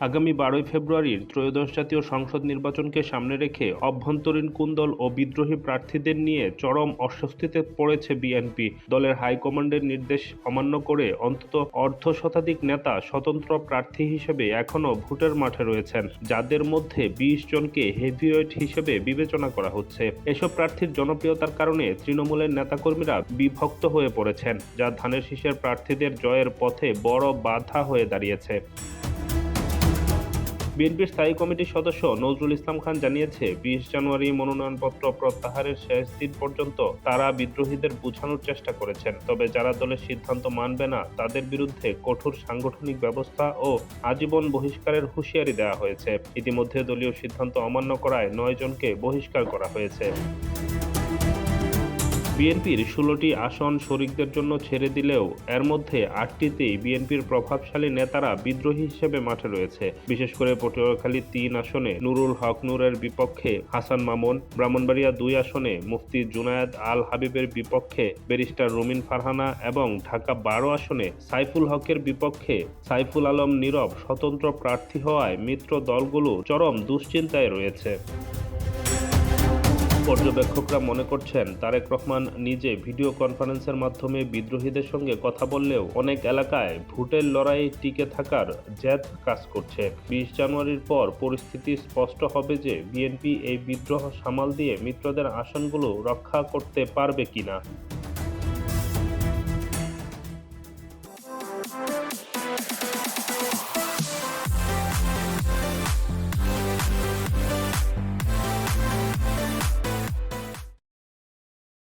আগামী বারোই ফেব্রুয়ারির ত্রয়োদশ জাতীয় সংসদ নির্বাচনকে সামনে রেখে অভ্যন্তরীণ কুন্দল ও বিদ্রোহী প্রার্থীদের নিয়ে চরম অস্বস্তিতে পড়েছে বিএনপি। দলের হাইকমান্ডের নির্দেশ অমান্য করে অন্তত অর্ধ শতাধিক নেতা স্বতন্ত্র প্রার্থী হিসেবে এখনও ভোটের মাঠে রয়েছেন, যাদের মধ্যে বিশ জনকে হেভিওয়েট হিসেবে বিবেচনা করা হচ্ছে। এসব প্রার্থীর জনপ্রিয়তার কারণে তৃণমূলের নেতাকর্মীরা বিভক্ত হয়ে পড়েছেন, যা ধানের শীষের প্রার্থীদের জয়ের পথে বড় বাধা হয়ে দাঁড়িয়েছে। বিএনপির স্থায়ী কমিটির সদস্য নজরুল ইসলাম খান জানিয়েছে, বিশ জানুয়ারি মনোনয়নপত্র প্রত্যাহারের শেষ দিন পর্যন্ত তারা বিদ্রোহীদের বোঝানোর চেষ্টা করেছেন। তবে যারা দলের সিদ্ধান্ত মানবে না, তাদের বিরুদ্ধে কঠোর সাংগঠনিক ব্যবস্থা ও আজীবন বহিষ্কারের হুঁশিয়ারি দেওয়া হয়েছে। ইতিমধ্যে দলীয় সিদ্ধান্ত অমান্য করায় নয় জনকে বহিষ্কার করা হয়েছে। বিএনপির ষোলোটি আসন শরিকদের জন্য ছেড়ে দিলেও এর মধ্যে আটটিতেই বিএনপির প্রভাবশালী নেতারা বিদ্রোহী হিসেবে মাঠে রয়েছে। বিশেষ করে পটুয়াখালী তিন আসনে নুরুল হক নূরের বিপক্ষে হাসান মামুন, ব্রাহ্মণবাড়িয়া দুই আসনে মুফতি জুনায়েদ আল হাবিবের বিপক্ষে ব্যারিস্টার রুমিন ফারহানা এবং ঢাকা বারো আসনে সাইফুল হকের বিপক্ষে সাইফুল আলম নীরব স্বতন্ত্র প্রার্থী হওয়ায় মিত্র দলগুলো চরম দুশ্চিন্তায় রয়েছে। পর্যবেক্ষকরা মনে করছেন, তারেক রহমান নিজে ভিডিও কনফারেন্সের মাধ্যমে বিদ্রোহীদের সঙ্গে কথা বললেও অনেক এলাকায় ভোটের লড়াই টিকে থাকার জেদ কাজ করছে। বিশ জানুয়ারির পর পরিস্থিতি স্পষ্ট হবে যে বিএনপি এই বিদ্রোহ সামাল দিয়ে মিত্রদের আসনগুলো রক্ষা করতে পারবে কিনা।